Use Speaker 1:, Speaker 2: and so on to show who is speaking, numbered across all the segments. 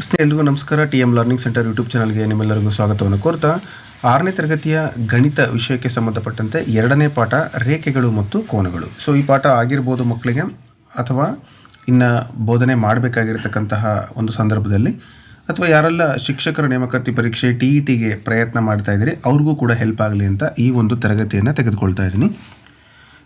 Speaker 1: ಎಲ್ರಿಗೂ ನಮಸ್ಕಾರ. T M learning centre YouTube ಚಾನಲ್ಗೆ ನಿಮ್ಮೆಲ್ಲರಿಗೂ ಸ್ವಾಗತವನ್ನು ಕೋರ್ತಾ, ಆರನೇ ತರಗತಿಯ ಗಣಿತ ವಿಷಯಕ್ಕೆ ಸಂಬಂಧಪಟ್ಟಂತೆ ಎರಡನೇ ಪಾಠ ರೇಖೆಗಳು ಮತ್ತು ಕೋನಗಳು. ಸೊ ಈ ಪಾಠ ಆಗಿರ್ಬೋದು ಮಕ್ಕಳಿಗೆ, ಅಥವಾ ಇನ್ನು ಬೋಧನೆ ಮಾಡಬೇಕಾಗಿರತಕ್ಕಂತಹ ಒಂದು ಸಂದರ್ಭದಲ್ಲಿ, ಅಥವಾ ಯಾರೆಲ್ಲ ಶಿಕ್ಷಕರ ನೇಮಕಾತಿ ಪರೀಕ್ಷೆ ಟಿ ಇ ಟಿಗೆ ಪ್ರಯತ್ನ ಮಾಡ್ತಾ ಇದ್ದೀರಿ, ಅವ್ರಿಗೂ ಕೂಡ ಹೆಲ್ಪ್ ಆಗಲಿ ಅಂತ ಈ ಒಂದು ತರಗತಿಯನ್ನು ತೆಗೆದುಕೊಳ್ತಾ ಇದ್ದೀನಿ.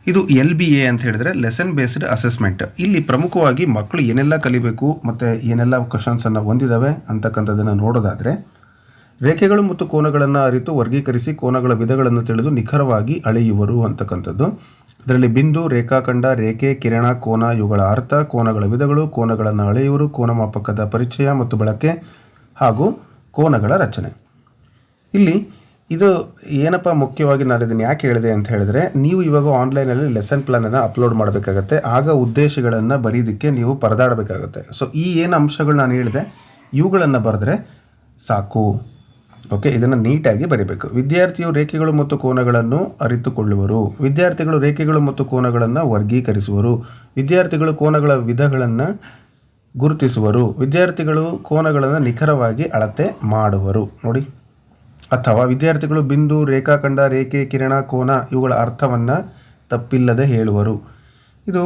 Speaker 1: ಇದು ಎಲ್ ಬಿ ಎ ಅಂತ ಹೇಳಿದ್ರೆ ಲೆಸನ್ ಬೇಸ್ಡ್ ಅಸೆಸ್ಮೆಂಟ್ ಇಲ್ಲಿ ಪ್ರಮುಖವಾಗಿ ಮಕ್ಕಳು ಏನೆಲ್ಲ ಕಲಿಬೇಕು ಮತ್ತು ಏನೆಲ್ಲ ಕ್ವಶನ್ಸನ್ನು ಹೊಂದಿದ್ದಾವೆ ಅಂತಕ್ಕಂಥದ್ದನ್ನು ನೋಡೋದಾದರೆ, ರೇಖೆಗಳು ಮತ್ತು ಕೋನಗಳನ್ನು ಅರಿತು ವರ್ಗೀಕರಿಸಿ ಕೋನಗಳ ವಿಧಗಳನ್ನು ತಿಳಿದು ನಿಖರವಾಗಿ ಅಳೆಯುವರು ಅಂತಕ್ಕಂಥದ್ದು. ಅದರಲ್ಲಿ ಬಿಂದು, ರೇಖಾಖಂಡ, ರೇಖೆ, ಕಿರಣ, ಕೋನ, ಇವುಗಳ ಅರ್ಥ, ಕೋನಗಳ ವಿಧಗಳು, ಕೋನಗಳನ್ನು ಅಳೆಯುವರು, ಕೋನ ಮಾಪಕದ ಪರಿಚಯ ಮತ್ತು ಬಳಕೆ ಹಾಗೂ ಕೋನಗಳ ರಚನೆ. ಇಲ್ಲಿ ಇದು ಏನಪ್ಪ ಮುಖ್ಯವಾಗಿ ನಾನು ಇದನ್ನು ಯಾಕೆ ಹೇಳಿದೆ ಅಂತ ಹೇಳಿದ್ರೆ, ನೀವು ಇವಾಗ ಆನ್ಲೈನಲ್ಲಿ ಲೆಸನ್ ಪ್ಲಾನನ್ನು ಅಪ್ಲೋಡ್ ಮಾಡಬೇಕಾಗತ್ತೆ, ಆಗ ಉದ್ದೇಶಗಳನ್ನು ಬರೀದಕ್ಕೆ ನೀವು ಪರದಾಡಬೇಕಾಗತ್ತೆ. ಸೊ ಈ ಏನು ಅಂಶಗಳು ನಾನು ಹೇಳಿದೆ, ಇವುಗಳನ್ನು ಬರೆದ್ರೆ ಸಾಕು. ಓಕೆ ಇದನ್ನು ನೀಟಾಗಿ ಬರೀಬೇಕು. ವಿದ್ಯಾರ್ಥಿಯು ರೇಖೆಗಳು ಮತ್ತು ಕೋನಗಳನ್ನು ಅರಿತುಕೊಳ್ಳುವರು. ವಿದ್ಯಾರ್ಥಿಗಳು ರೇಖೆಗಳು ಮತ್ತು ಕೋನಗಳನ್ನು ವರ್ಗೀಕರಿಸುವರು. ವಿದ್ಯಾರ್ಥಿಗಳು ಕೋನಗಳ ವಿಧಗಳನ್ನು ಗುರುತಿಸುವರು. ವಿದ್ಯಾರ್ಥಿಗಳು ಕೋನಗಳನ್ನು ನಿಖರವಾಗಿ ಅಳತೆ ಮಾಡುವರು. ನೋಡಿ. ಅಥವಾ ವಿದ್ಯಾರ್ಥಿಗಳು ಬಿಂದು ರೇಖಾಖಂಡ ರೇಖೆ, ಕಿರಣ, ಕೋನ ಇವುಗಳ ಅರ್ಥವನ್ನು ತಪ್ಪಿಲ್ಲದೆ ಹೇಳುವರು. ಇದು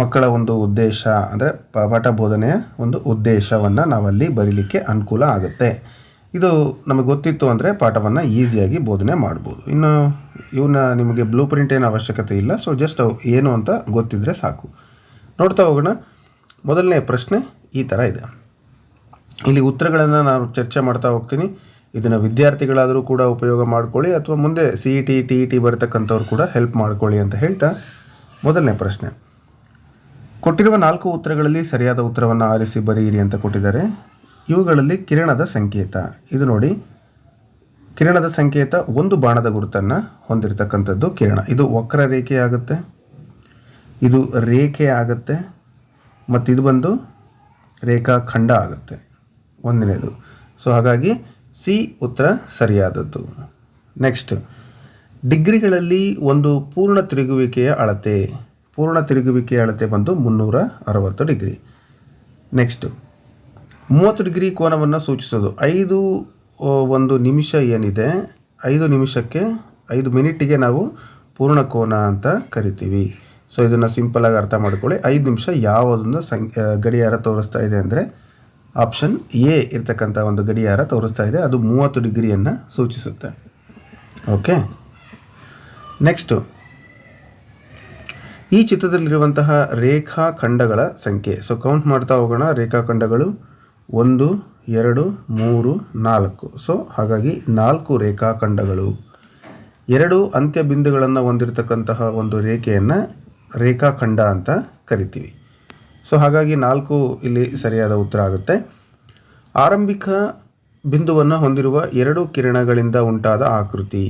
Speaker 1: ಮಕ್ಕಳ ಒಂದು ಉದ್ದೇಶ, ಅಂದರೆ ಪಾಠ ಬೋಧನೆಯ ಒಂದು ಉದ್ದೇಶವನ್ನು ನಾವಲ್ಲಿ ಬರೀಲಿಕ್ಕೆ ಅನುಕೂಲ ಆಗುತ್ತೆ. ಇದು ನಮಗೆ ಗೊತ್ತಿತ್ತು ಅಂದರೆ ಪಾಠವನ್ನು ಈಸಿಯಾಗಿ ಬೋಧನೆ ಮಾಡ್ಬೋದು. ಇನ್ನು ಇವನ್ನ ನಿಮಗೆ ಬ್ಲೂ ಪ್ರಿಂಟ್ ಏನು ಅವಶ್ಯಕತೆ ಇಲ್ಲ ಸೊ ಜಸ್ಟ್ ಏನು ಅಂತ ಗೊತ್ತಿದ್ದರೆ ಸಾಕು. ನೋಡ್ತಾ ಹೋಗೋಣ. ಮೊದಲನೇ ಪ್ರಶ್ನೆ ಈ ಥರ ಇದೆ. ಇಲ್ಲಿ ಉತ್ತರಗಳನ್ನು ನಾನು ಚರ್ಚೆ ಮಾಡ್ತಾ ಹೋಗ್ತೀನಿ. ಇದನ್ನು ವಿದ್ಯಾರ್ಥಿಗಳಾದರೂ ಕೂಡ ಉಪಯೋಗ ಮಾಡ್ಕೊಳ್ಳಿ ಅಥವಾ ಮುಂದೆ C E T T E T ಬರತಕ್ಕಂಥವ್ರು ಕೂಡ ಹೆಲ್ಪ್ ಮಾಡ್ಕೊಳ್ಳಿ ಅಂತ ಹೇಳ್ತಾ ಮೊದಲನೇ ಪ್ರಶ್ನೆ. ಕೊಟ್ಟಿರುವ ನಾಲ್ಕು ಉತ್ತರಗಳಲ್ಲಿ ಸರಿಯಾದ ಉತ್ತರವನ್ನು ಆರಿಸಿ ಬರೆಯಿರಿ ಅಂತ ಕೊಟ್ಟಿದ್ದಾರೆ. ಇವುಗಳಲ್ಲಿ ಕಿರಣದ ಸಂಕೇತ. ಇದು ನೋಡಿ. ಕಿರಣದ ಸಂಕೇತ ಒಂದು ಬಾಣದ ಗುರುತನ್ನು ಹೊಂದಿರತಕ್ಕಂಥದ್ದು ಕಿರಣ. ಇದು ವಕ್ರರೇಖೆ ಆಗುತ್ತೆ. ಇದು ರೇಖೆ ಆಗುತ್ತೆ. ಮತ್ತು ಇದು ಬಂದು ರೇಖಾಖಂಡ ಆಗುತ್ತೆ. ಒಂದನೇದು. ಸೊ ಹಾಗಾಗಿ ಸಿ ಉತ್ತರ ಸರಿಯಾದದ್ದು. ನೆಕ್ಸ್ಟ್ ಡಿಗ್ರಿಗಳಲ್ಲಿ ಒಂದು ಪೂರ್ಣ ತಿರುಗುವಿಕೆಯ ಅಳತೆ. ಪೂರ್ಣ ತಿರುಗುವಿಕೆಯ ಅಳತೆ ಬಂದು ಮುನ್ನೂರ ಅರವತ್ತು ಡಿಗ್ರಿ. ನೆಕ್ಸ್ಟು ಮೂವತ್ತು ಡಿಗ್ರಿ ಕೋನವನ್ನು ಸೂಚಿಸೋದು. ಐದು ಒಂದು ನಿಮಿಷ ಏನಿದೆ? ಐದು ನಿಮಿಷಕ್ಕೆ ಐದು ಮಿನಿಟಿಗೆ ನಾವು ಪೂರ್ಣ ಕೋನ ಅಂತ ಕರಿತೀವಿ. ಸೊ ಇದನ್ನು ಸಿಂಪಲಾಗಿ ಅರ್ಥ ಮಾಡ್ಕೊಳ್ಳಿ. ಐದು ನಿಮಿಷ ಯಾವುದನ್ನು ಸಂ ಗಡಿಯಾರ ತೋರಿಸ್ತಾ ಇದೆ ಅಂದರೆ ಆಪ್ಷನ್ ಎ ಇರ್ತಕ್ಕಂಥ ಒಂದು ಗಡಿಯಾರ ತೋರಿಸ್ತಾ ಇದೆ. ಅದು ಮೂವತ್ತು ಡಿಗ್ರಿಯನ್ನು ಸೂಚಿಸುತ್ತೆ. ಓಕೆ? ನೆಕ್ಸ್ಟು. ಈ ಚಿತ್ರದಲ್ಲಿರುವಂತಹ ರೇಖಾಖಂಡಗಳ ಸಂಖ್ಯೆ. ಸೊ ಕೌಂಟ್ ಮಾಡ್ತಾ ಹೋಗೋಣ. ರೇಖಾಖಂಡಗಳು ಒಂದು, ಎರಡು, ಮೂರು, ನಾಲ್ಕು. ಸೊ ಹಾಗಾಗಿ ನಾಲ್ಕು ರೇಖಾಖಂಡಗಳು. ಎರಡು ಅಂತ್ಯ ಬಿಂದುಗಳನ್ನು ಹೊಂದಿರತಕ್ಕಂತಹ ಒಂದು ರೇಖೆಯನ್ನು ರೇಖಾಖಂಡ ಅಂತ ಕರಿತೀವಿ. ಸೊ ಹಾಗಾಗಿ ನಾಲ್ಕು ಇಲ್ಲಿ ಸರಿಯಾದ ಉತ್ತರ ಆಗುತ್ತೆ. ಆರಂಭಿಕ ಬಿಂದುವನ್ನು ಹೊಂದಿರುವ ಎರಡು ಕಿರಣಗಳಿಂದ ಉಂಟಾದ ಆಕೃತಿ.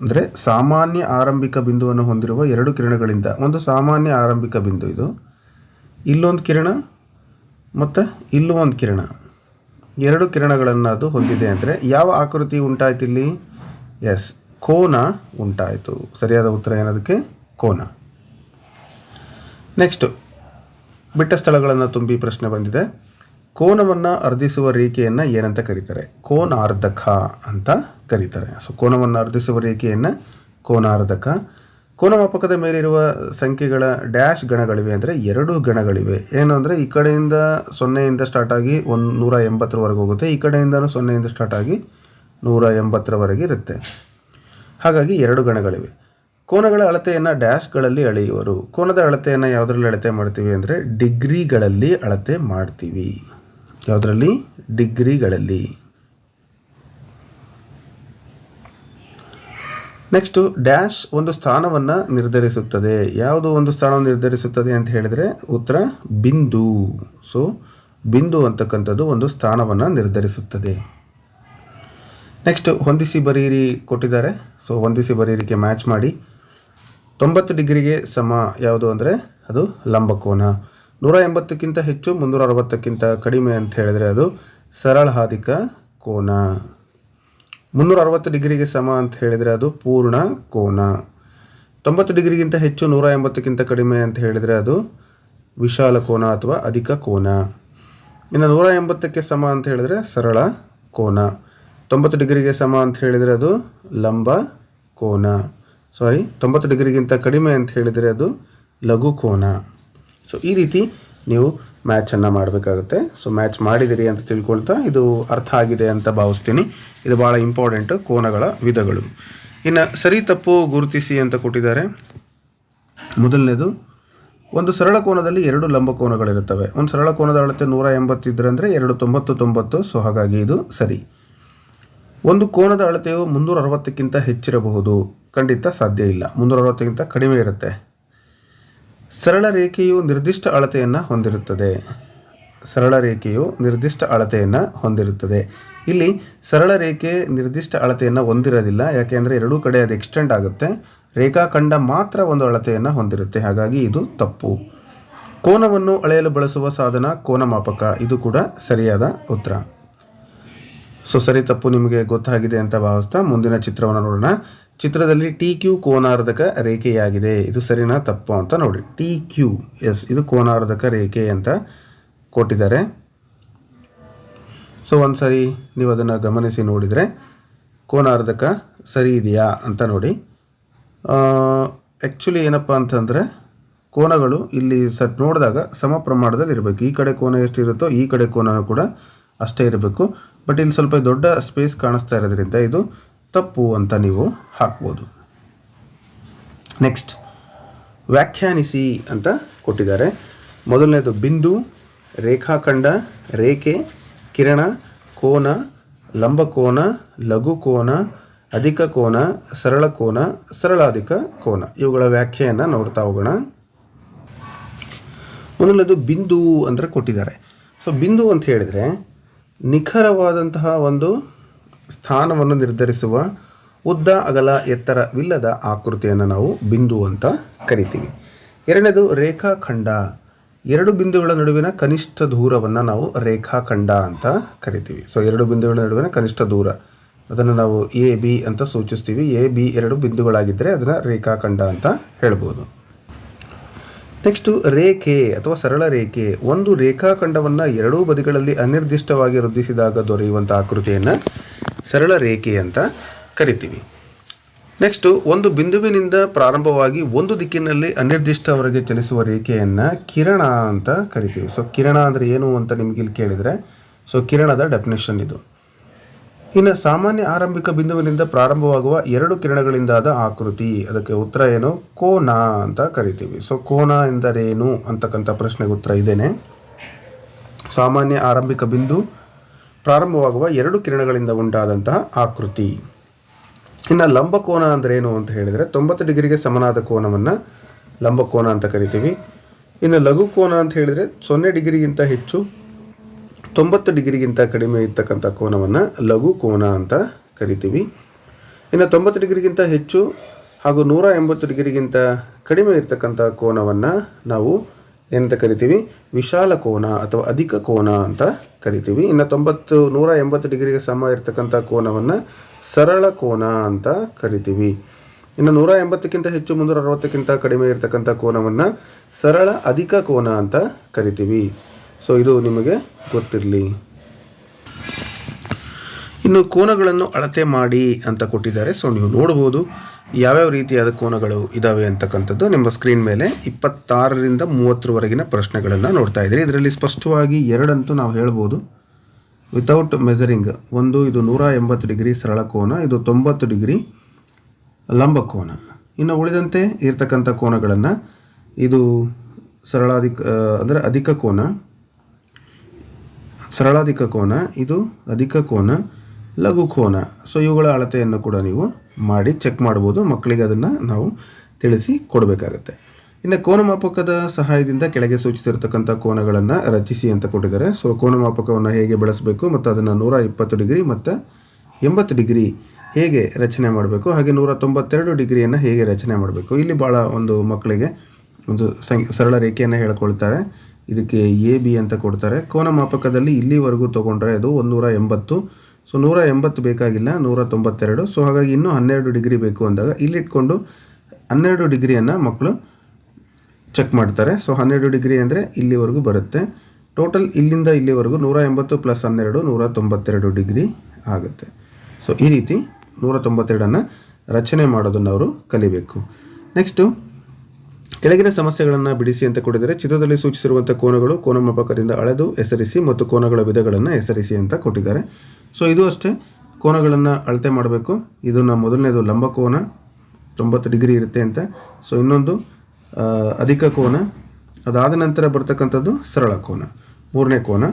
Speaker 1: ಅಂದರೆ ಸಾಮಾನ್ಯ ಆರಂಭಿಕ ಬಿಂದುವನ್ನು ಹೊಂದಿರುವ ಎರಡು ಕಿರಣಗಳಿಂದ, ಒಂದು ಸಾಮಾನ್ಯ ಆರಂಭಿಕ ಬಿಂದು ಇದು. ಇಲ್ಲೊಂದು ಕಿರಣ ಮತ್ತು ಇಲ್ಲೂ ಒಂದು ಕಿರಣ. ಎರಡು ಕಿರಣಗಳನ್ನು ಅದು ಹೊಂದಿದೆ ಅಂದರೆ ಯಾವ ಆಕೃತಿ ಉಂಟಾಯ್ತು ಇಲ್ಲಿ? ಎಸ್ ಕೋನ ಉಂಟಾಯಿತು. ಸರಿಯಾದ ಉತ್ತರ ಏನದಕ್ಕೆ? ಕೋನ. ನೆಕ್ಸ್ಟು ಬಿಟ್ಟ ಸ್ಥಳಗಳನ್ನು ತುಂಬಿ ಪ್ರಶ್ನೆ ಬಂದಿದೆ. ಕೋನವನ್ನು ಅರ್ಧಿಸುವ ರೇಖೆಯನ್ನು ಏನಂತ ಕರೀತಾರೆ? ಕೋನಾರ್ಧಕ ಅಂತ ಕರೀತಾರೆ. ಸೊ ಕೋನವನ್ನು ಅರ್ಧಿಸುವ ರೇಖೆಯನ್ನು ಕೋನಾರ್ಧಕ. ಕೋನಮಾಪಕದ ಮೇಲಿರುವ ಸಂಖ್ಯೆಗಳ ಡ್ಯಾಶ್ ಗಣಗಳಿವೆ ಅಂದರೆ ಎರಡು ಗಣಗಳಿವೆ. ಏನು ಅಂದರೆ ಈ ಕಡೆಯಿಂದ ಸೊನ್ನೆಯಿಂದ ಸ್ಟಾರ್ಟ್ ಆಗಿ ಒಂದು ನೂರ ಎಂಬತ್ತರವರೆಗೆ ಹೋಗುತ್ತೆ. ಈ ಕಡೆಯಿಂದನೂ ಸೊನ್ನೆಯಿಂದ ಸ್ಟಾರ್ಟ್ ಆಗಿ ನೂರ ಎಂಬತ್ತರವರೆಗೆ ಇರುತ್ತೆ. ಹಾಗಾಗಿ ಎರಡು ಗಣಗಳಿವೆ. ಕೋನಗಳ ಅಳತೆಯನ್ನು ಡ್ಯಾಶ್ಗಳಲ್ಲಿ ಅಳೆಯುವರು. ಕೋನದ ಅಳತೆಯನ್ನು ಯಾವುದರಲ್ಲಿ ಅಳತೆ ಮಾಡ್ತೀವಿ ಅಂದರೆ ಡಿಗ್ರಿಗಳಲ್ಲಿ ಅಳತೆ ಮಾಡ್ತೀವಿ. ಯಾವುದರಲ್ಲಿ? ಡಿಗ್ರಿಗಳಲ್ಲಿ. ನೆಕ್ಸ್ಟು ಡ್ಯಾಶ್ ಒಂದು ಸ್ಥಾನವನ್ನು ನಿರ್ಧರಿಸುತ್ತದೆ. ಯಾವುದು ಒಂದು ಸ್ಥಾನವನ್ನು ನಿರ್ಧರಿಸುತ್ತದೆ ಅಂತ ಹೇಳಿದರೆ ಉತ್ತರ ಬಿಂದು. ಸೊ ಬಿಂದು ಅಂತಕ್ಕಂಥದ್ದು ಒಂದು ಸ್ಥಾನವನ್ನು ನಿರ್ಧರಿಸುತ್ತದೆ. ನೆಕ್ಸ್ಟ್ ಹೊಂದಿಸಿ ಬರೀರಿ ಕೊಟ್ಟಿದ್ದಾರೆ. ಸೊ ಹೊಂದಿಸಿ ಬರೀರಿಕೆ ಮ್ಯಾಚ್ ಮಾಡಿ. ತೊಂಬತ್ತು ಡಿಗ್ರಿಗೆ ಸಮ ಯಾವುದು ಅಂದರೆ ಅದು ಲಂಬಕೋನ. ನೂರ ಎಂಬತ್ತಕ್ಕಿಂತ ಹೆಚ್ಚು, ಮುನ್ನೂರ ಅರವತ್ತಕ್ಕಿಂತ ಕಡಿಮೆ ಅಂತ ಹೇಳಿದರೆ ಅದು ಸರಳ ಹಾದಿಕ ಕೋನ. ಮುನ್ನೂರ ಅರವತ್ತು ಡಿಗ್ರಿಗೆ ಸಮ ಅಂತ ಹೇಳಿದರೆ ಅದು ಪೂರ್ಣ ಕೋನ. ತೊಂಬತ್ತು ಡಿಗ್ರಿಗಿಂತ ಹೆಚ್ಚು, ನೂರ ಎಂಬತ್ತಕ್ಕಿಂತ ಕಡಿಮೆ ಅಂತ ಹೇಳಿದರೆ ಅದು ವಿಶಾಲ ಕೋನ ಅಥವಾ ಅಧಿಕ ಕೋನ. ಇನ್ನು ನೂರ ಎಂಬತ್ತಕ್ಕೆ ಸಮ ಅಂತ ಹೇಳಿದರೆ ಸರಳ ಕೋನ. ತೊಂಬತ್ತು ಡಿಗ್ರಿಗೆ ಸಮ ಅಂತ ಹೇಳಿದರೆ ಅದು ಲಂಬ ಕೋನ. ಸಾರಿ ತೊಂಬತ್ತು ಡಿಗ್ರಿಗಿಂತ ಕಡಿಮೆ ಅಂತ ಹೇಳಿದರೆ ಅದು ಲಘು ಕೋನ. ಸೊ ಈ ರೀತಿ ನೀವು ಮ್ಯಾಚನ್ನು ಮಾಡಬೇಕಾಗುತ್ತೆ. ಸೊ ಮ್ಯಾಚ್ ಮಾಡಿದಿರಿ ಅಂತ ತಿಳ್ಕೊಳ್ತಾ ಇದು ಅರ್ಥ ಆಗಿದೆ ಅಂತ ಭಾವಿಸ್ತೀನಿ. ಇದು ಭಾಳ ಇಂಪಾರ್ಟೆಂಟ್ ಕೋನಗಳ ವಿಧಗಳು. ಇನ್ನು ಸರಿ ತಪ್ಪು ಗುರುತಿಸಿ ಅಂತ ಕೊಟ್ಟಿದ್ದಾರೆ. ಮೊದಲನೇದು, ಒಂದು ಸರಳ ಕೋನದಲ್ಲಿ ಎರಡು ಲಂಬ ಕೋನಗಳಿರುತ್ತವೆ. ಒಂದು ಸರಳ ಕೋನದ ಅಳತೆ ನೂರ ಎಂಬತ್ತಿದ್ರೆ ಅಂದರೆ ಎರಡು ತೊಂಬತ್ತು ತೊಂಬತ್ತು. ಸೊ ಹಾಗಾಗಿ ಇದು ಸರಿ. ಒಂದು ಕೋನದ ಅಳತೆಯು ಮುನ್ನೂರ ಅರವತ್ತಕ್ಕಿಂತ ಹೆಚ್ಚಿರಬಹುದು. ಖಂಡಿತ ಸಾಧ್ಯ ಇಲ್ಲ. ಮುನ್ನೂರ ಅರವತ್ತಕ್ಕಿಂತ ಕಡಿಮೆ ಇರುತ್ತೆ. ಸರಳ ರೇಖೆಯು ನಿರ್ದಿಷ್ಟ ಅಳತೆಯನ್ನು ಹೊಂದಿರುತ್ತದೆ. ಸರಳ ರೇಖೆಯು ನಿರ್ದಿಷ್ಟ ಅಳತೆಯನ್ನು ಹೊಂದಿರುತ್ತದೆ. ಇಲ್ಲಿ ಸರಳ ರೇಖೆ ನಿರ್ದಿಷ್ಟ ಅಳತೆಯನ್ನು ಹೊಂದಿರೋದಿಲ್ಲ. ಯಾಕೆಂದರೆ ಎರಡೂ ಕಡೆ ಅದು ಎಕ್ಸ್ಟೆಂಡ್ ಆಗುತ್ತೆ. ರೇಖಾಖಂಡ ಮಾತ್ರ ಒಂದು ಅಳತೆಯನ್ನು ಹೊಂದಿರುತ್ತೆ. ಹಾಗಾಗಿ ಇದು ತಪ್ಪು. ಕೋನವನ್ನು ಅಳೆಯಲು ಬಳಸುವ ಸಾಧನ ಕೋನ ಮಾಪಕ ಇದು ಕೂಡ ಸರಿಯಾದ ಉತ್ತರ. ಸೊ ಸರಿ, ತಪ್ಪು ನಿಮಗೆ ಗೊತ್ತಾಗಿದೆ ಅಂತ ಭಾವಿಸ್ತಾ ಮುಂದಿನ ಚಿತ್ರವನ್ನು ನೋಡೋಣ. ಚಿತ್ರದಲ್ಲಿ ಟಿ ಕ್ಯೂ ಕೋನಾರ್ಧಕ ರೇಖೆಯಾಗಿದೆ. ಇದು ಸರಿನಾ ತಪ್ಪು ಅಂತ ನೋಡಿ. ಟಿ ಕ್ಯೂ, ಎಸ್, ಇದು ಕೋನಾರ್ಧಕ ರೇಖೆ ಅಂತ ಕೊಟ್ಟಿದ್ದಾರೆ. ಸೊ ಒಂದು ಸರಿ ನೀವು ಅದನ್ನು ಗಮನಿಸಿ ನೋಡಿದರೆ ಕೋನಾರ್ಧಕ ಸರಿ ಇದೆಯಾ ಅಂತ ನೋಡಿ. ಆ್ಯಕ್ಚುಲಿ ಏನಪ್ಪ ಅಂತಂದರೆ ಕೋನಗಳು ಇಲ್ಲಿ ಸಟ್ ನೋಡಿದಾಗ ಸಮ ಪ್ರಮಾಣದಲ್ಲಿ ಇರಬೇಕು ಈ ಕಡೆ ಕೋನ ಎಷ್ಟಿರುತ್ತೋ ಈ ಕಡೆ ಕೋನನೂ ಕೂಡ ಅಷ್ಟೇ ಇರಬೇಕು. ಬಟ್ ಇಲ್ಲಿ ಸ್ವಲ್ಪ ದೊಡ್ಡ ಸ್ಪೇಸ್ ಕಾಣಿಸ್ತಾ ಇರೋದ್ರಿಂದ ಇದು ತಪ್ಪು ಅಂತ ನೀವು ಹಾಕ್ಬೋದು. ನೆಕ್ಸ್ಟ್ ವ್ಯಾಖ್ಯಾನಿಸಿ ಅಂತ ಕೊಟ್ಟಿದ್ದಾರೆ. ಮೊದಲನೇದು ಬಿಂದು, ರೇಖಾಖಂಡ, ರೇಖೆ, ಕಿರಣ, ಕೋನ, ಲಂಬಕೋನ ಲಘು ಕೋನ ಅಧಿಕ ಕೋನ ಸರಳ ಕೋನ ಸರಳಾಧಿಕ ಕೋನ. ಇವುಗಳ ವ್ಯಾಖ್ಯೆಯನ್ನು ನೋಡ್ತಾ ಹೋಗೋಣ. ಮೊದಲನೇದು ಬಿಂದು ಅಂದರೆ ಕೊಟ್ಟಿದ್ದಾರೆ. ಸೊ ಬಿಂದು ಅಂತ ಹೇಳಿದರೆ ನಿಖರವಾದಂತಹ ಒಂದು ಸ್ಥಾನವನ್ನು ನಿರ್ಧರಿಸುವ ಉದ್ದ, ಅಗಲ, ಎತ್ತರವಿಲ್ಲದ ಆಕೃತಿಯನ್ನು ನಾವು ಬಿಂದು ಅಂತ ಕರಿತೀವಿ. ಎರಡನೇದು ರೇಖಾಖಂಡ. ಎರಡು ಬಿಂದುಗಳ ನಡುವಿನ ಕನಿಷ್ಠ ದೂರವನ್ನು ನಾವು ರೇಖಾಖಂಡ ಅಂತ ಕರಿತೀವಿ. ಸೊ ಎರಡು ಬಿಂದುಗಳ ನಡುವಿನ ಕನಿಷ್ಠ ದೂರ. ಅದನ್ನು ನಾವು ಎ, ಬಿ ಅಂತ ಸೂಚಿಸ್ತೀವಿ. ಎ, ಬಿ ಎರಡು ಬಿಂದುಗಳಾಗಿದ್ದರೆ ಅದನ್ನು ರೇಖಾಖಂಡ ಅಂತ ಹೇಳ್ಬೋದು. ನೆಕ್ಸ್ಟು ರೇಖೆ ಅಥವಾ ಸರಳ ರೇಖೆ, ಒಂದು ರೇಖಾಖಂಡವನ್ನು ಎರಡೂ ಬದಿಗಳಲ್ಲಿ ಅನಿರ್ದಿಷ್ಟವಾಗಿ ವೃದ್ಧಿಸಿದಾಗ ದೊರೆಯುವಂಥ ಆಕೃತಿಯನ್ನು ಸರಳ ರೇಖೆ ಅಂತ ಕರಿತೀವಿ. ನೆಕ್ಸ್ಟು ಒಂದು ಬಿಂದುವಿನಿಂದ ಪ್ರಾರಂಭವಾಗಿ ಒಂದು ದಿಕ್ಕಿನಲ್ಲಿ ಅನಿರ್ದಿಷ್ಟವರೆಗೆ ಚಲಿಸುವ ರೇಖೆಯನ್ನು ಕಿರಣ ಅಂತ ಕರಿತೀವಿ. ಸೊ ಕಿರಣ ಅಂದರೆ ಏನು ಅಂತ ನಿಮಗೆ ಇಲ್ಲಿ ಕೇಳಿದರೆ ಸೊ ಕಿರಣದ ಡೆಫಿನೇಷನ್ ಇದು. ಇನ್ನು ಸಾಮಾನ್ಯ ಆರಂಭಿಕ ಬಿಂದುವಿನಿಂದ ಪ್ರಾರಂಭವಾಗುವ ಎರಡು ಕಿರಣಗಳಿಂದಾದ ಆಕೃತಿ. ಅದಕ್ಕೆ ಉತ್ತರ ಏನು? ಕೋನ ಅಂತ ಕರಿತೀವಿ. ಸೊ ಕೋನ ಎಂದರೇನು? ಅಂತಕ್ಕಂಥ ಪ್ರಶ್ನೆಗೆ ಉತ್ತರ ಇದೇನೆ. ಸಾಮಾನ್ಯ ಆರಂಭಿಕ ಬಿಂದು ಪ್ರಾರಂಭವಾಗುವ ಎರಡು ಕಿರಣಗಳಿಂದ ಉಂಟಾದಂತಹ ಆಕೃತಿ. ಇನ್ನು ಲಂಬಕೋನ ಅಂದ್ರೇನು ಅಂತ ಹೇಳಿದರೆ ತೊಂಬತ್ತು ಡಿಗ್ರಿಗೆ ಸಮನಾದ ಕೋನವನ್ನು ಲಂಬಕೋನ ಅಂತ ಕರಿತೀವಿ. ಇನ್ನು ಲಘು ಕೋನ ಅಂತ ಹೇಳಿದರೆ ಸೊನ್ನೆ ಡಿಗ್ರಿಗಿಂತ ಹೆಚ್ಚು ತೊಂಬತ್ತು ಡಿಗ್ರಿಗಿಂತ ಕಡಿಮೆ ಇರ್ತಕ್ಕಂಥ ಕೋನವನ್ನು ಲಘು ಕೋನ ಅಂತ ಕರಿತೀವಿ. ಇನ್ನು ತೊಂಬತ್ತು ಡಿಗ್ರಿಗಿಂತ ಹೆಚ್ಚು ಹಾಗೂ ನೂರ ಎಂಬತ್ತು ಡಿಗ್ರಿಗಿಂತ ಕಡಿಮೆ ಇರ್ತಕ್ಕಂಥ ಕೋನವನ್ನು ನಾವು ಏನಂತ ಕರಿತೀವಿ? ವಿಶಾಲ ಕೋನ ಅಥವಾ ಅಧಿಕ ಕೋನ ಅಂತ ಕರಿತೀವಿ. ಇನ್ನು ತೊಂಬತ್ತು, ನೂರ ಎಂಬತ್ತು ಡಿಗ್ರಿಗೆ ಸಮ ಇರತಕ್ಕಂಥ ಕೋನವನ್ನು ಸರಳ ಕೋನ ಅಂತ ಕರಿತೀವಿ. ಇನ್ನು ನೂರ ಎಂಬತ್ತಕ್ಕಿಂತ ಹೆಚ್ಚು, ಮುನ್ನೂರ ಅರವತ್ತಕ್ಕಿಂತ ಕಡಿಮೆ ಇರತಕ್ಕಂಥ ಕೋನವನ್ನು ಸರಳ ಅಧಿಕ ಕೋನ ಅಂತ ಕರಿತೀವಿ. ಸೊ ಇದು ನಿಮಗೆ ಗೊತ್ತಿರಲಿ. ಇನ್ನು ಕೋನಗಳನ್ನು ಅಳತೆ ಮಾಡಿ ಅಂತ ಕೊಟ್ಟಿದ್ದಾರೆ. ಸೊ ನೀವು ನೋಡ್ಬೋದು ಯಾವ್ಯಾವ ರೀತಿಯಾದ ಕೋನಗಳು ಇದ್ದಾವೆ ಅಂತಕ್ಕಂಥದ್ದು. ನಿಮ್ಮ ಸ್ಕ್ರೀನ್ ಮೇಲೆ ಇಪ್ಪತ್ತಾರರಿಂದ ಮೂವತ್ತರವರೆಗಿನ ಪ್ರಶ್ನೆಗಳನ್ನು ನೋಡ್ತಾ ಇದ್ದೀರಿ ಇದರಲ್ಲಿ ಸ್ಪಷ್ಟವಾಗಿ ಎರಡಂತೂ ನಾವು ಹೇಳ್ಬೋದು. ವಿತೌಟ್ ಮೆಸರಿಂಗ್ ಒಂದು, ಇದು ನೂರ ಎಂಬತ್ತು ಡಿಗ್ರಿ ಸರಳ ಕೋನ, ಇದು ತೊಂಬತ್ತು ಡಿಗ್ರಿ ಲಂಬ ಕೋನ. ಇನ್ನು ಉಳಿದಂತೆ ಇರ್ತಕ್ಕಂಥ ಕೋನಗಳನ್ನು, ಇದು ಸರಳಾಧಿಕ ಅಂದರೆ ಅಧಿಕ ಕೋನ ಸರಳಾಧಿಕ ಕೋನ, ಇದು ಅಧಿಕ ಕೋನ, ಲಘು ಕೋನ. ಸೊ ಇವುಗಳ ಅಳತೆಯನ್ನು ಕೂಡ ನೀವು ಮಾಡಿ ಚೆಕ್ ಮಾಡ್ಬೋದು ಮಕ್ಕಳಿಗೆ ಅದನ್ನು ನಾವು ತಿಳಿಸಿ ಕೊಡಬೇಕಾಗತ್ತೆ. ಇನ್ನು ಕೋನಮಾಪಕದ ಸಹಾಯದಿಂದ ಕೆಳಗೆ ಸೂಚಿಸಿರ್ತಕ್ಕಂಥ ಕೋನಗಳನ್ನು ರಚಿಸಿ ಅಂತ ಕೊಟ್ಟಿದ್ದಾರೆ. ಸೊ ಕೋನಮಾಪಕವನ್ನು ಹೇಗೆ ಬಳಸಬೇಕು ಮತ್ತು ಅದನ್ನು ನೂರ ಇಪ್ಪತ್ತು ಡಿಗ್ರಿ ಮತ್ತು ಎಂಬತ್ತು ಡಿಗ್ರಿ ಹೇಗೆ ರಚನೆ ಮಾಡಬೇಕು, ಹಾಗೆ ನೂರ ತೊಂಬತ್ತೆರಡು ಡಿಗ್ರಿಯನ್ನು ಹೇಗೆ ರಚನೆ ಮಾಡಬೇಕು. ಇಲ್ಲಿ ಭಾಳ ಒಂದು ಮಕ್ಕಳಿಗೆ ಒಂದು ಸರಳ ರೇಖೆಯನ್ನು ಹೇಳ್ಕೊಳ್ತಾರೆ. ಇದಕ್ಕೆ ಎ ಬಿ ಅಂತ ಕೊಡ್ತಾರೆ. ಕೋನ ಮಾಪಕದಲ್ಲಿ ಇಲ್ಲಿವರೆಗೂ ತೊಗೊಂಡ್ರೆ ಅದು ಒಂದೂರ ಎಂಬತ್ತು. ಸೊ, ನೂರ ಎಂಬತ್ತು ಬೇಕಾಗಿಲ್ಲ, ನೂರ ತೊಂಬತ್ತೆರಡು. ಸೊ, ಹಾಗಾಗಿ ಇನ್ನೂ ಹನ್ನೆರಡು ಡಿಗ್ರಿ ಬೇಕು ಅಂದಾಗ ಇಲ್ಲಿಟ್ಕೊಂಡು ಹನ್ನೆರಡು ಡಿಗ್ರಿಯನ್ನು ಮಕ್ಕಳು ಚೆಕ್ ಮಾಡ್ತಾರೆ. ಸೊ, ಹನ್ನೆರಡು ಡಿಗ್ರಿ ಅಂದರೆ ಇಲ್ಲಿವರೆಗೂ ಬರುತ್ತೆ. ಟೋಟಲ್ ಇಲ್ಲಿಂದ ಇಲ್ಲಿವರೆಗೂ ನೂರ ಎಂಬತ್ತು ಪ್ಲಸ್ ಹನ್ನೆರಡು, ನೂರ ತೊಂಬತ್ತೆರಡು ಡಿಗ್ರಿ ಆಗುತ್ತೆ. ಸೊ, ಈ ರೀತಿ ನೂರ ತೊಂಬತ್ತೆರಡನ್ನು ರಚನೆ ಮಾಡೋದನ್ನು ಅವರು ಕಲಿಬೇಕು. ನೆಕ್ಸ್ಟು ಕೆಳಗಿನ ಸಮಸ್ಯೆಗಳನ್ನು ಬಿಡಿಸಿ ಅಂತ ಕೊಟ್ಟಿದ್ದಾರೆ ಚಿತ್ರದಲ್ಲಿ ಸೂಚಿಸಿರುವಂಥ ಕೋನಗಳು ಕೋನಮಾಪಕದಿಂದ ಅಳೆದು ಹೆಸರಿಸಿ ಮತ್ತು ಕೋನಗಳ ವಿಧಗಳನ್ನು ಹೆಸರಿಸಿ ಅಂತ ಕೊಟ್ಟಿದ್ದಾರೆ. ಸೊ ಇದು ಅಷ್ಟೇ. ಕೋನಗಳನ್ನು ಅಳತೆ ಮಾಡಬೇಕು. ಇದನ್ನು ಮೊದಲನೇದು ಲಂಬ ಕೋನ. ತೊಂಬತ್ತು ಡಿಗ್ರಿ ಇರುತ್ತೆ ಅಂತ. ಸೊ ಇನ್ನೊಂದು ಅಧಿಕ ಕೋನ. ಅದಾದ ನಂತರ ಬರ್ತಕ್ಕಂಥದ್ದು ಸರಳ ಕೋನ. ಮೂರನೇ ಕೋನ.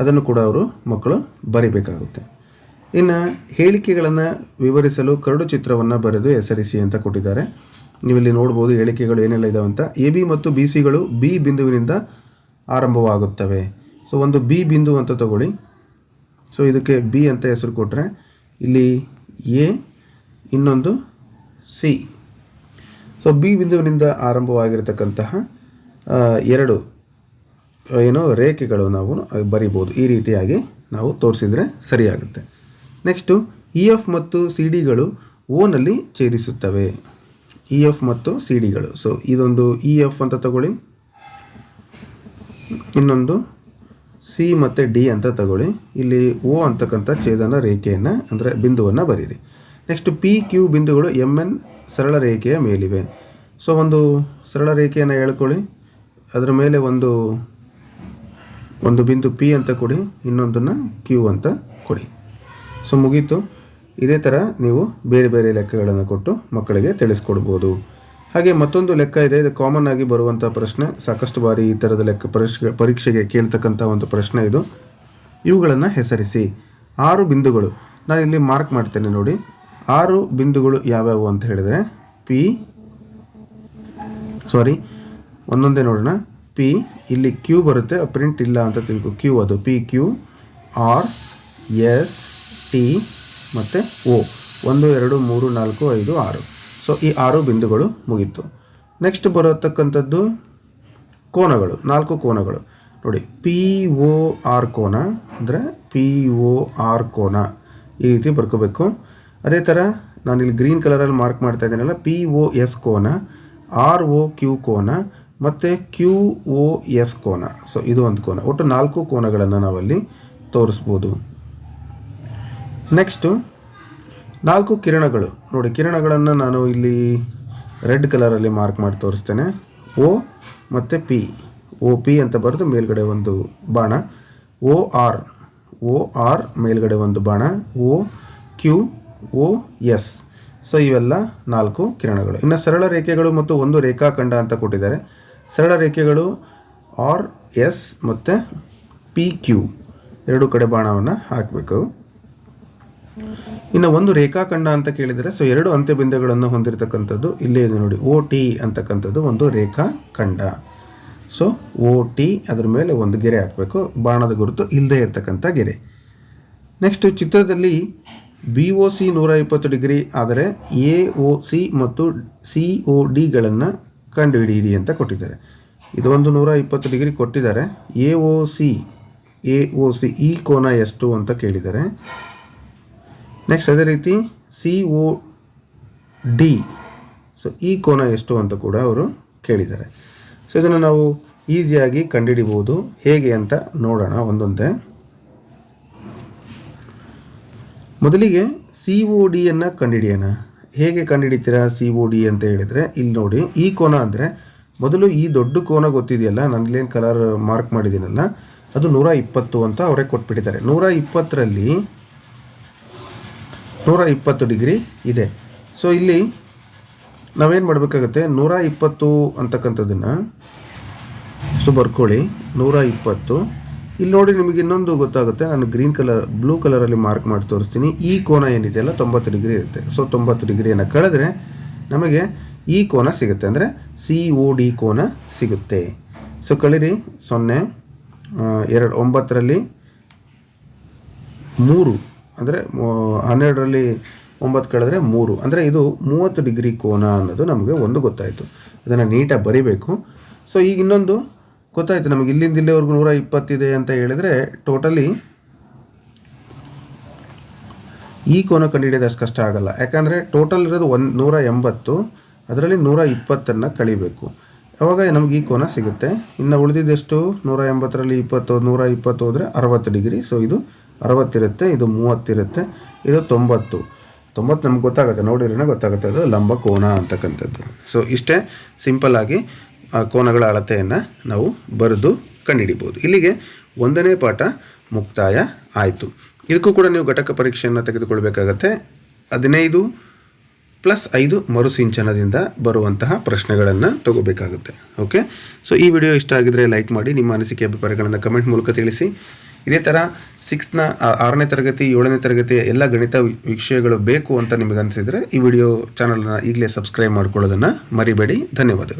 Speaker 1: ಅದನ್ನು ಕೂಡ ಅವರು ಮಕ್ಕಳು ಬರಿಬೇಕಾಗುತ್ತೆ. ಇನ್ನು ಹೇಳಿಕೆಗಳನ್ನು ವಿವರಿಸಲು ಕರಡು ಚಿತ್ರವನ್ನು ಬರೆದು ಹೆಸರಿಸಿ ಅಂತ ಕೊಟ್ಟಿದ್ದಾರೆ. ನೀವಿಲ್ಲಿ ನೋಡ್ಬೋದು ಹೇಳಿಕೆಗಳು ಏನೆಲ್ಲ ಇದಾವೆ ಅಂತ. ಎ, ಬಿ ಮತ್ತು ಬಿ ಸಿಗಳು ಬಿ ಬಿಂದುವಿನಿಂದ ಆರಂಭವಾಗುತ್ತವೆ. ಸೊ ಒಂದು ಬಿ ಬಿಂದು ಅಂತ ತಗೊಳ್ಳಿ. ಸೊ ಇದಕ್ಕೆ ಬಿ ಅಂತ ಹೆಸರು ಕೊಟ್ಟರೆ ಇಲ್ಲಿ ಎ, ಇನ್ನೊಂದು ಸಿ. ಸೊ ಬಿ ಬಿಂದುವಿನಿಂದ ಆರಂಭವಾಗಿರತಕ್ಕಂತಹ ಎರಡು ಏನು ರೇಖೆಗಳು ನಾವು ಬರಿಬೋದು. ಈ ರೀತಿಯಾಗಿ ನಾವು ತೋರಿಸಿದರೆ ಸರಿಯಾಗುತ್ತೆ. ನೆಕ್ಸ್ಟು ಇ, ಎಫ್ ಮತ್ತು ಸಿ ಡಿಗಳು ಓನಲ್ಲಿ ಛೇದಿಸುತ್ತವೆ. ಇ ಎಫ್ ಮತ್ತು ಸಿ ಡಿಗಳು ಸೊ ಇದೊಂದು ಇ ಎಫ್ ಅಂತ ತಗೊಳ್ಳಿ. ಇನ್ನೊಂದು ಸಿ ಮತ್ತು ಡಿ ಅಂತ ತಗೊಳ್ಳಿ. ಇಲ್ಲಿ ಓ ಅಂತಕ್ಕಂಥ ಛೇದನ ರೇಖೆಯನ್ನು, ಅಂದರೆ ಬಿಂದುವನ್ನು ಬರೀರಿ. ನೆಕ್ಸ್ಟ್ ಪಿ ಕ್ಯೂ ಬಿಂದುಗಳು ಎಂ ಎನ್ ಸರಳ ರೇಖೆಯ ಮೇಲಿವೆ. ಸೊ ಒಂದು ಸರಳ ರೇಖೆಯನ್ನು ಹೇಳ್ಕೊಳ್ಳಿ. ಅದರ ಮೇಲೆ ಒಂದು ಒಂದು ಬಿಂದು ಪಿ ಅಂತ ಕೊಡಿ. ಇನ್ನೊಂದನ್ನು ಕ್ಯೂ ಅಂತ ಕೊಡಿ. ಸೊ ಮುಗೀತು. ಇದೇ ಥರ ನೀವು ಬೇರೆ ಬೇರೆ ಲೆಕ್ಕಗಳನ್ನು ಕೊಟ್ಟು ಮಕ್ಕಳಿಗೆ ತಿಳಿಸ್ಕೊಡ್ಬೋದು. ಹಾಗೆ ಮತ್ತೊಂದು ಲೆಕ್ಕ ಇದೆ. ಇದು ಕಾಮನ್ ಆಗಿ ಬರುವಂಥ ಪ್ರಶ್ನೆ. ಸಾಕಷ್ಟು ಬಾರಿ ಈ ಥರದ ಲೆಕ್ಕ ಪರೀಕ್ಷೆ, ಪರೀಕ್ಷೆಗೆ ಕೇಳ್ತಕ್ಕಂಥ ಒಂದು ಪ್ರಶ್ನೆ ಇದು. ಇವುಗಳನ್ನು ಹೆಸರಿಸಿ. ಆರು ಬಿಂದುಗಳು. ನಾನು ಇಲ್ಲಿ ಮಾರ್ಕ್ ಮಾಡ್ತೇನೆ ನೋಡಿ. ಆರು ಬಿಂದುಗಳು ಯಾವ್ಯಾವು ಅಂತ ಹೇಳಿದರೆ ಪಿ ಸಾರಿ ಒಂದೊಂದೇ ನೋಡೋಣ. ಪಿ ಇಲ್ಲಿ ಕ್ಯೂ ಬರುತ್ತೆ. ಪ್ರಿಂಟ್ ಇಲ್ಲ ಅಂತ ತಿಳ್ಕೊ. ಕ್ಯೂ ಅದು. P Q R S T ಮತ್ತು ಓ, ಒಂದು, ಎರಡು, ಮೂರು, ನಾಲ್ಕು, ಐದು, ಆರು. ಸೊ ಈ ಆರು ಬಿಂದುಗಳು ಮುಗೀತು. ನೆಕ್ಸ್ಟ್ ಬರತಕ್ಕಂಥದ್ದು ಕೋನಗಳು, ನಾಲ್ಕು ಕೋನಗಳು. ನೋಡಿ ಪಿ ಒ ಆರ್ ಕೋನ ಅಂದರೆ ಪಿ ಒ ಆರ್ ಕೋನ. ಈ ರೀತಿ ಬರ್ಕೋಬೇಕು. ಅದೇ ಥರ ನಾನು ಇಲ್ಲಿ ಗ್ರೀನ್ ಕಲರಲ್ಲಿ ಮಾರ್ಕ್ ಮಾಡ್ತಾ ಇದ್ದೀನಲ್ಲ ಪಿ ಒ ಎಸ್ ಕೋನ ಆರ್ ಒ ಕ್ಯೂ ಕೋನ, ಮತ್ತು ಕ್ಯೂ ಒ ಎಸ್ ಕೋನ. ಸೊ ಇದು ಒಂದು ಕೋನ. ಒಟ್ಟು ನಾಲ್ಕು ಕೋನಗಳನ್ನು ನಾವಲ್ಲಿ ತೋರಿಸ್ಬೋದು. ನೆಕ್ಸ್ಟು ನಾಲ್ಕು ಕಿರಣಗಳು. ನೋಡಿ, ಕಿರಣಗಳನ್ನು ನಾನು ಇಲ್ಲಿ ರೆಡ್ ಕಲರಲ್ಲಿ ಮಾರ್ಕ್ ಮಾಡಿ ತೋರಿಸ್ತೇನೆ. ಓ ಮತ್ತು ಪಿ ಓ ಪಿ ಅಂತ ಬರೆದು ಮೇಲ್ಗಡೆ ಒಂದು ಬಾಣ. ಓ ಆರ್ ಓ ಆರ್ ಮೇಲ್ಗಡೆ ಒಂದು ಬಾಣ. O Q O S so ಇವೆಲ್ಲ ನಾಲ್ಕು ಕಿರಣಗಳು. ಇನ್ನು ಸರಳ ರೇಖೆಗಳು ಮತ್ತು ಒಂದು ರೇಖಾಖಂಡ ಅಂತ ಕೊಟ್ಟಿದ್ದಾರೆ. ಸರಳ ರೇಖೆಗಳು ಆರ್ ಎಸ್ ಮತ್ತು ಪಿ ಕ್ಯೂ ಎರಡು ಕಡೆ ಬಾಣವನ್ನು ಹಾಕಬೇಕು. ಇನ್ನು ಒಂದು ರೇಖಾಖಂಡ ಅಂತ ಕೇಳಿದರೆ ಸೊ ಎರಡು ಅಂತ್ಯಬಿಂದುಗಳನ್ನು ಹೊಂದಿರತಕ್ಕಂಥದ್ದು ಇಲ್ಲೇ ಇದೆ ನೋಡಿ. ಓ ಟಿ ಅಂತಕ್ಕಂಥದ್ದು ಒಂದು ರೇಖಾಖಂಡ. ಸೊ ಓ ಟಿ ಅದರ ಮೇಲೆ ಒಂದು ಗೆರೆ ಹಾಕಬೇಕು. ಬಾಣದ ಗುರುತು ಇಲ್ಲದೆ ಇರತಕ್ಕಂಥ ಗೆರೆ. ನೆಕ್ಸ್ಟ್ ಚಿತ್ರದಲ್ಲಿ ಬಿ ಒ ಸಿ ನೂರ ಇಪ್ಪತ್ತು ಡಿಗ್ರಿ ಆದರೆ ಎ ಒ ಸಿ ಮತ್ತು ಸಿ ಒ ಡಿಗಳನ್ನು ಕಂಡುಹಿಡಿಯಿರಿ ಅಂತ ಕೊಟ್ಟಿದ್ದಾರೆ. ಇದು ಒಂದು ನೂರ ಇಪ್ಪತ್ತು ಡಿಗ್ರಿ ಕೊಟ್ಟಿದ್ದಾರೆ. A O C A O C ಈ ಕೋನ ಎಷ್ಟು ಅಂತ ಕೇಳಿದ್ದಾರೆ ನೆಕ್ಸ್ಟ್ ಅದೇ ರೀತಿ ಸಿ ಒ ಡಿ ಸೊ ಈ ಕೋನ ಎಷ್ಟು ಅಂತ ಕೂಡ ಅವರು ಕೇಳಿದ್ದಾರೆ. ಸೊ ಇದನ್ನು ನಾವು ಈಸಿಯಾಗಿ ಕಂಡುಹಿಡಿಬೋದು ಹೇಗೆ ಅಂತ ನೋಡೋಣ ಒಂದೊಂದೇ. ಮೊದಲಿಗೆ ಸಿ ಓ ಡಿಯನ್ನು ಕಂಡುಹಿಡಿಯೋಣ. ಹೇಗೆ ಕಂಡುಹಿಡಿತೀರಾ ಸಿ ಒ ಡಿ ಅಂತ ಹೇಳಿದರೆ, ಇಲ್ಲಿ ನೋಡಿ, ಈ ಕೋನ ಅಂದರೆ ಮೊದಲು ಈ ದೊಡ್ಡ ಕೋನ ಗೊತ್ತಿದೆಯಲ್ಲ, ನನಗೇನು ಕಲರ್ ಮಾರ್ಕ್ ಮಾಡಿದ್ದೀನಲ್ಲ, ಅದು ನೂರ ಇಪ್ಪತ್ತು ಅಂತ ಅವರೇ ಕೊಟ್ಬಿಟ್ಟಿದ್ದಾರೆ. ನೂರ ಇಪ್ಪತ್ತರಲ್ಲಿ ನೂರ ಇಪ್ಪತ್ತು ಡಿಗ್ರಿ ಇದೆ. ಸೊ ಇಲ್ಲಿ ನಾವೇನು ಮಾಡಬೇಕಾಗತ್ತೆ? ನೂರ ಇಪ್ಪತ್ತು ಅಂತಕ್ಕಂಥದ್ದನ್ನು ಸೊ ಬರ್ಕೊಳ್ಳಿ ನೂರ ಇಪ್ಪತ್ತು ಇಲ್ಲಿ ನೋಡಿ ನಿಮಗೆ ಇನ್ನೊಂದು ಗೊತ್ತಾಗುತ್ತೆ. ನಾನು ಗ್ರೀನ್ ಕಲರ್, ಬ್ಲೂ ಕಲರಲ್ಲಿ ಮಾರ್ಕ್ ಮಾಡಿ ತೋರಿಸ್ತೀನಿ. ಈ ಕೋನ ಏನಿದೆಯಲ್ಲ ತೊಂಬತ್ತು ಡಿಗ್ರಿ ಇರುತ್ತೆ. ಸೊ ತೊಂಬತ್ತು ಡಿಗ್ರಿಯನ್ನು ಕಳೆದ್ರೆ ನಮಗೆ ಈ ಕೋನ ಸಿಗುತ್ತೆ. ಅಂದರೆ ಸಿ ಒ ಡಿ ಕೋನ ಸಿಗುತ್ತೆ. ಸೊ ಕಳೀರಿ. ಸೊನ್ನೆ ಎರಡು, ಒಂಬತ್ತರಲ್ಲಿ ಮೂರು. ಅಂದರೆ ಹನ್ನೆರಡರಲ್ಲಿ ಒಂಬತ್ತು ಕಳೆದ್ರೆ ಮೂರು. ಅಂದರೆ ಇದು ಮೂವತ್ತು ಡಿಗ್ರಿ ಕೋನ ಅನ್ನೋದು ನಮಗೆ ಒಂದು ಗೊತ್ತಾಯಿತು. ಅದನ್ನು ನೀಟಾಗಿ ಬರಿಬೇಕು. ಸೊ ಈಗ ಇನ್ನೊಂದು ಗೊತ್ತಾಯಿತು ನಮಗೆ. ಇಲ್ಲಿಂದ ಇಲ್ಲಿವರೆಗೂ ನೂರ ಇಪ್ಪತ್ತಿದೆ ಅಂತ ಹೇಳಿದರೆ ಟೋಟಲಿ ಈ ಕೋನ ಕಂಡುಹಿಡಿಯೋದು ಅಷ್ಟು ಕಷ್ಟ ಆಗಲ್ಲ. ಯಾಕಂದರೆ ಟೋಟಲ್ ಇರೋದು ಒಂದು ನೂರ ಎಂಬತ್ತು, ಅದರಲ್ಲಿ ನೂರ ಇಪ್ಪತ್ತನ್ನು ಕಳಿಬೇಕು. ಅವಾಗ ನಮಗೆ ಈ ಕೋನ ಸಿಗುತ್ತೆ? ಇನ್ನು ಉಳಿದಿದ್ದೆಷ್ಟು? ನೂರ ಎಂಬತ್ತರಲ್ಲಿ ಇಪ್ಪತ್ತು, ನೂರ ಇಪ್ಪತ್ತು ಹೋದರೆ ಅರವತ್ತು ಡಿಗ್ರಿ. ಸೊ ಇದು ಅರವತ್ತಿರುತ್ತೆ ಇದು ಮೂವತ್ತಿರುತ್ತೆ ಇದು ತೊಂಬತ್ತು. ತೊಂಬತ್ತು ನಮ್ಗೆ ಗೊತ್ತಾಗುತ್ತೆ ನೋಡಿದ್ರೆ ಗೊತ್ತಾಗುತ್ತೆ, ಅದು ಲಂಬ ಕೋನ ಅಂತಕ್ಕಂಥದ್ದು. ಸೊ ಇಷ್ಟೇ ಸಿಂಪಲ್ ಆಗಿ ಆ ಕೋನಗಳ ಅಳತೆಯನ್ನು ನಾವು ಬರೆದು ಕಂಡುಹಿಡಿಬೋದು. ಇಲ್ಲಿಗೆ ಒಂದನೇ ಪಾಠ ಮುಕ್ತಾಯ ಆಯಿತು. ಇದಕ್ಕೂ ಕೂಡ ನೀವು ಘಟಕ ಪರೀಕ್ಷೆಯನ್ನು ತೆಗೆದುಕೊಳ್ಬೇಕಾಗತ್ತೆ. ಹದಿನೈದು ಪ್ಲಸ್ ಐದು ಮರುಸಿಂಚನದಿಂದ ಬರುವಂತಹ ಪ್ರಶ್ನೆಗಳನ್ನು ತಗೋಬೇಕಾಗುತ್ತೆ. ಓಕೆ ಸೊ ಈ ವಿಡಿಯೋ ಇಷ್ಟ ಆಗಿದ್ರೆ ಲೈಕ್ ಮಾಡಿ, ನಿಮ್ಮ ಅನಿಸಿಕೆ ಅಭಿಪ್ರಾಯಗಳನ್ನು ಕಮೆಂಟ್ ಮೂಲಕ ತಿಳಿಸಿ. ಇದೇ ಥರ ಸಿಕ್ಸ್ತ್ನ ಆರನೇ ತರಗತಿ, ಏಳನೇ ತರಗತಿಯ ಎಲ್ಲ ಗಣಿತ ವಿಷಯಗಳು ಬೇಕು ಅಂತ ನಿಮಗೆ ಅನಿಸಿದರೆ ಈ ವಿಡಿಯೋ ಚಾನಲನ್ನು ಈಗಲೇ ಸಬ್ಸ್ಕ್ರೈಬ್ ಮಾಡ್ಕೊಳ್ಳೋದನ್ನು ಮರಿಬೇಡಿ. ಧನ್ಯವಾದಗಳು.